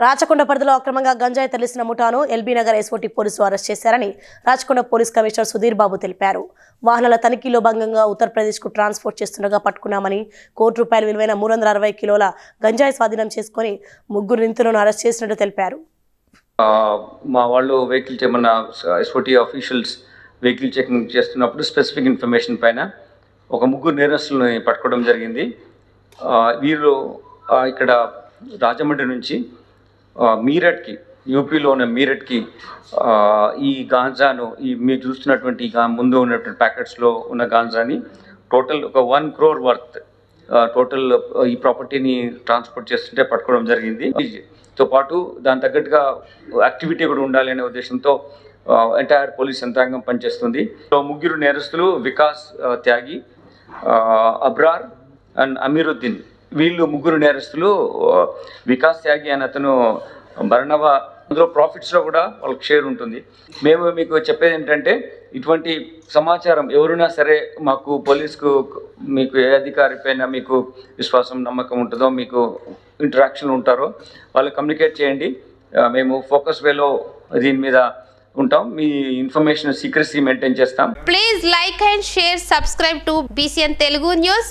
రాచకొండ పరిధిలో అక్రమంగా గంజాయి తరలిసిన ముఠాను ఎల్బీ నగర్ ఎస్ఓటీ పోలీసులు అరెస్ట్ చేశారని రాచకొండ పోలీస్ కమిషనర్ సుధీర్ బాబు తెలిపారు. వాహనాల తనిఖీలో భాగంగా ఉత్తరప్రదేశ్కు ట్రాన్స్పోర్ట్ చేస్తుండగా పట్టుకున్నామని కోటి రూపాయల విలువైన మూడు వందల అరవై కిలోల గంజాయి స్వాధీనం చేసుకుని ముగ్గురు నిందితులను అరెస్ట్ చేసినట్టు తెలిపారు. మా వాళ్ళు వెహికల్ చే- ఎస్ఓటీ ఆఫీషియల్స్ వెహికల్ చెకింగ్ చేస్తున్నప్పుడు స్పెసిఫిక్ ఇన్ఫర్మేషన్ పైన ఒక ముగ్గురు నేరస్తులని పట్టుకోవడం జరిగింది. వీళ్ళు వీరు ఇక్కడ రాజమండ్రి నుంచి మీరట్కి యూపీలో ఉన్న మీరట్కి ఈ గాంజాను ఈ మీరు చూస్తున్నటువంటి ముందు ఉన్నటువంటి ప్యాకెట్స్లో ఉన్న గాంజాని టోటల్ ఒక వన్ క్రోర్ వర్త్ టోటల్ ఈ ప్రాపర్టీని ట్రాన్స్పోర్ట్ చేస్తుంటే పట్టుకోవడం జరిగింది. తో పాటు దాని తగ్గట్టుగా యాక్టివిటీ కూడా ఉండాలి అనే ఉద్దేశంతో ఎంటైర్ పోలీస్ యంత్రాంగం పనిచేస్తుంది. సో ముగ్గురు నేరస్తులు వికాస్ త్యాగి అబ్రార్ అండ్ అమీరుద్దీన్. వీళ్ళు ముగ్గురు నేరస్తులు వికాస్ త్యాగి అని అతను బర్ణవ అందులో ప్రాఫిట్స్లో కూడా వాళ్ళకి షేర్ ఉంటుంది. మేము మీకు చెప్పేది ఏంటంటే ఇటువంటి సమాచారం ఎవరైనా సరే మాకు పోలీస్కు మీకు ఏ అధికారి పైన మీకు విశ్వాసం నమ్మకం ఉంటుందో మీకు ఇంటరాక్షన్ ఉంటారో వాళ్ళు కమ్యూనికేట్ చేయండి. మేము ఫోకస్ వేలో దీని మీద ఉంటాం. మీ ఇన్ఫర్మేషన్ సీక్రెసీ మెయింటైన్ చేస్తాం. Please like and share subscribe to BCN Telugu news